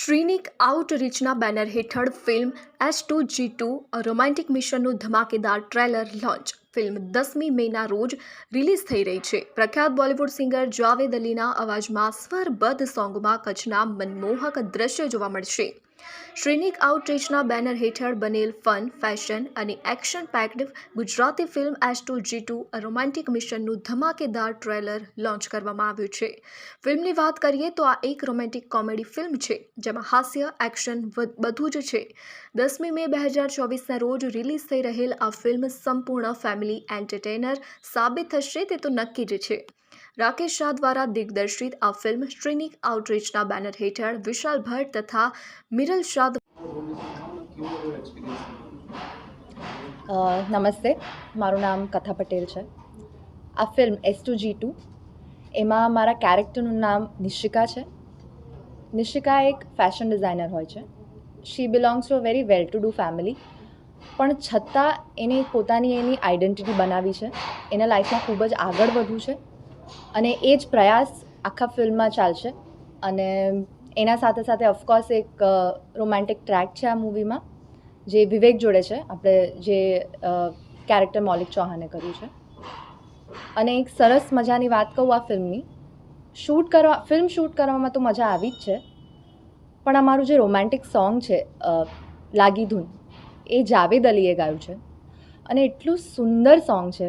શ્રીનિક આઉટરીચના બેનર હેઠળ film S two G two romantic મિશનનું ધમાકેદાર ટ્રેલર લોન્ચ. ફિલ્મ દસમી મેના રોજ રિલીઝ થઈ રહી છે. પ્રખ્યાત બોલિવૂડ સિંગર જાવેદ અલીના અવાજમાં સ્વરબદ્ધ સોંગમાં કચ્છના મનમોહક દ્રશ્ય જોવા મળશે. શ્રીનિક આઉટરીચના બેનર હેઠળ બનેલ ફન, ફેશન અને action packed Gujarati film S two G two romantic મિશનનું ધમાકેદાર ટ્રેલર લોન્ચ કરવામાં આવ્યું છે. ફિલ્મની વાત કરીએ તો આ એક રોમેન્ટિક કોમેડી ફિલ્મ છે, જેમાં હાસ્ય, એક્શન બધું જ છે. દસમી મે બે હજાર ચોવીસના રોજ રિલીઝ થઈ રહેલ આ ફિલ્મ સંપૂર્ણ ફેમિલી એન્ટરટેનર સાબિત થશે તે તો નક્કી જ છે. રાકેશ શાહ દ્વારા દિગ્દર્શિત આ ફિલ્મ શ્રીનિક આઉટરીચના બેનર હેઠળ વિશાલ ભટ્ટ તથા મિરલ શાહ નમસ્તે. મારું નામ કથા પટેલ છે. આ film S two G two એમાં મારા કેરેક્ટરનું નામ નિશિકા છે. નિશિકા એક ફેશન ડિઝાઇનર હોય છે. She belongs to a very well to do family પણ છતાં એને પોતાની એની આઈડેન્ટિટી બનાવી છે. એના લાઈફમાં ખૂબ જ આગળ વધવું છે. અને એ જ પ્રયાસ આખા ફિલ્મમાં ચાલશે. અને એના સાથે સાથે ઓફકોર્સ એક રોમેન્ટિક ટ્રેક છે આ મૂવીમાં જે વિવેક જોડે છે. આપણે જે કેરેક્ટર મૌલિક ચૌહાણે કર્યું છે. અને એક સરસ મજાની વાત કહું આ ફિલ્મની. શૂટ કરવા ફિલ્મ શૂટ કરવામાં તો મજા આવી જ છે. પણ અમારું જે રોમેન્ટિક સોંગ છે લાગી ધૂન, એ જાવેદ અલીએ ગાયું છે. અને એટલું સુંદર સોંગ છે.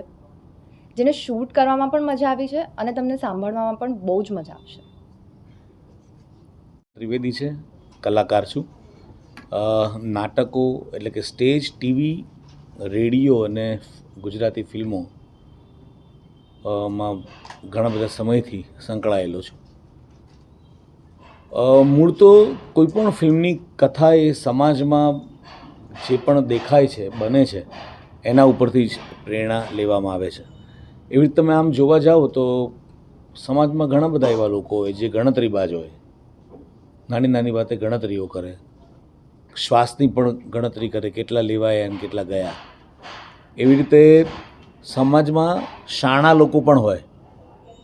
જેને શૂટ કરવામાં પણ મજા આવી છે અને તમને સાંભળવામાં પણ બહુ જ મજા આવશે. ત્રિવેદી છે, કલાકાર છું. નાટકો એટલે કે સ્ટેજ, ટીવી, રેડિયો અને ગુજરાતી ફિલ્મો માં ઘણા બધા સમયથી સંકળાયેલો છું. મૂળ તો કોઈ પણ ફિલ્મની કથા એ સમાજમાં જે પણ દેખાય છે, બને છે, એના ઉપરથી જ પ્રેરણા લેવામાં આવે છે. એવી રીતે તમે આમ જોવા જાઓ તો સમાજમાં ઘણા બધા એવા લોકો હોય જે ગણતરીબાજ હોય. નાની નાની વાતે ગણતરીઓ કરે. શ્વાસની પણ ગણતરી કરે કેટલા લેવાયા અને કેટલા ગયા. એવી રીતે સમાજમાં શાણા લોકો પણ હોય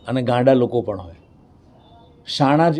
અને ગાંડા લોકો પણ હોય. શાણા જ